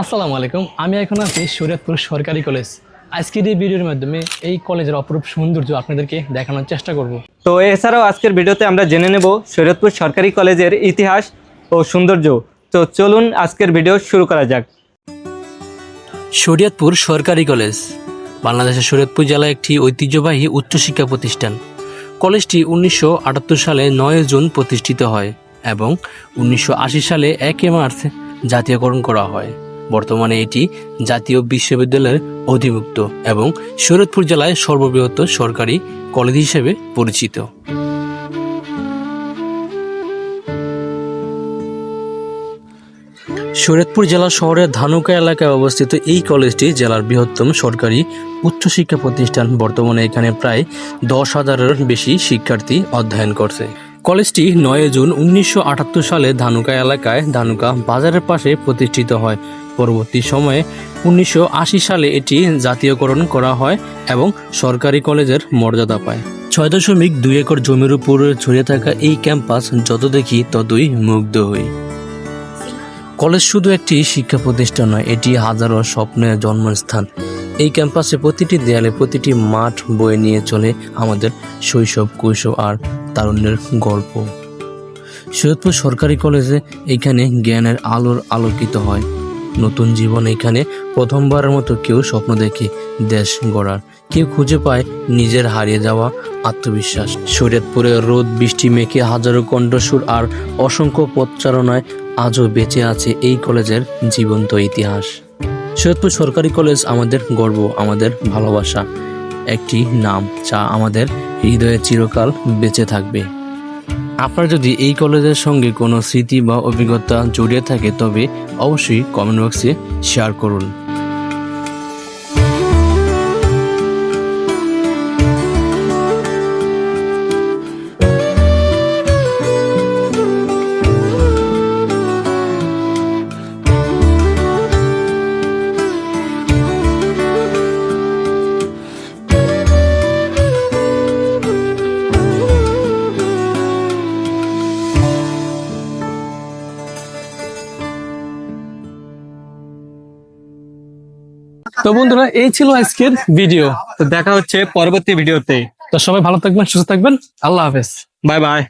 আসসালামু আলাইকুম। আমি এখন আছি শরীয়তপুর সরকারি কলেজ। আজকের এই ভিডিওর মাধ্যমে এই কলেজের অপরূপ সৌন্দর্য আপনাদেরকে দেখানোর চেষ্টা করব। তো এছাড়াও আজকের ভিডিওতে আমরা জেনে নেব শরীয়তপুর সরকারি কলেজের ইতিহাস ও সৌন্দর্য। তো চলুন আজকের ভিডিও শুরু করা যাক। শরীয়তপুর সরকারি কলেজ বাংলাদেশের শরীয়তপুর জেলা একটি ঐতিহ্যবাহী উচ্চশিক্ষা প্রতিষ্ঠান। কলেজটি উনিশশো আটাত্তর সালে নয় জুন প্রতিষ্ঠিত হয় এবং উনিশশো আশি সালে একে মার্চ জাতীয়করণ করা হয়। বর্তমানে এটি জাতীয় বিশ্ববিদ্যালয়ের অধিভুক্ত এবং শরীয়তপুর জেলায় সর্ববৃহৎ সরকারি কলেজ হিসেবে পরিচিত। শরীয়তপুর জেলা শহরের ধানুকা এলাকায় অবস্থিত এই কলেজটি জেলার বৃহত্তম সরকারি উচ্চশিক্ষা প্রতিষ্ঠান। বর্তমানে এখানে প্রায় দশ হাজারের বেশি শিক্ষার্থী অধ্যয়ন করছে। কলেজটি নয় জুন উনিশশো আটাত্তর সালে ধানুকা এলাকায় ধানুকা বাজারের পাশে প্রতিষ্ঠিত হয়। পরবর্তী সময়ে উনিশশো আশি সালে এটি জাতীয়করণ করা হয় এবং সরকারি কলেজের মর্যাদা পায়। ছয় দশমিক দুই একর জমির উপর ছড়িয়ে থাকা এই ক্যাম্পাস যত দেখি ততই মুগ্ধ হই। কলেজ শুধু একটি শিক্ষা প্রতিষ্ঠান নয়, এটি হাজারো স্বপ্নের জন্মস্থান। এই ক্যাম্পাসে প্রতিটি দেয়ালে প্রতিটি মাঠ বয়ে নিয়ে চলে আমাদের শৈশব, কৈশোর আর তারুণ্যের গল্প। সৈয়দপুর সরকারি কলেজে এখানে জ্ঞানের আলোর আলোকিত হয়। নতুন জীবন এখানে প্রথমবারের মতো কেউ স্বপ্ন দেখে দেশ গড়ার। কেউ খুঁজে পায় নিজের হারিয়ে যাওয়া আত্মবিশ্বাস। শরীয়তপুরে রোদ, বৃষ্টি মেখে হাজারো কণ্ঠস্বর আর অসংখ্য পথচারণায় আজও বেঁচে আছে এই কলেজের জীবন্ত ইতিহাস। সৈয়দপুর সরকারি কলেজ আমাদের গর্ব, আমাদের ভালোবাসা। একটি নাম যা আমাদের হৃদয়ে চিরকাল বেঁচে থাকবে। আপনার যদি এই কলেজের সঙ্গে কোনো স্মৃতি বা অভিজ্ঞতা জড়িয়ে থাকে, তবে অবশ্যই কমেন্ট বক্সে শেয়ার করুন। তো বন্ধুরা, এই ছিল আজকের ভিডিও তো দেখা হচ্ছে পরবর্তী ভিডিওতে তো। সবাই ভালো থাকবেন, সুস্থ থাকবেন। আল্লাহ হাফেজ। Bye bye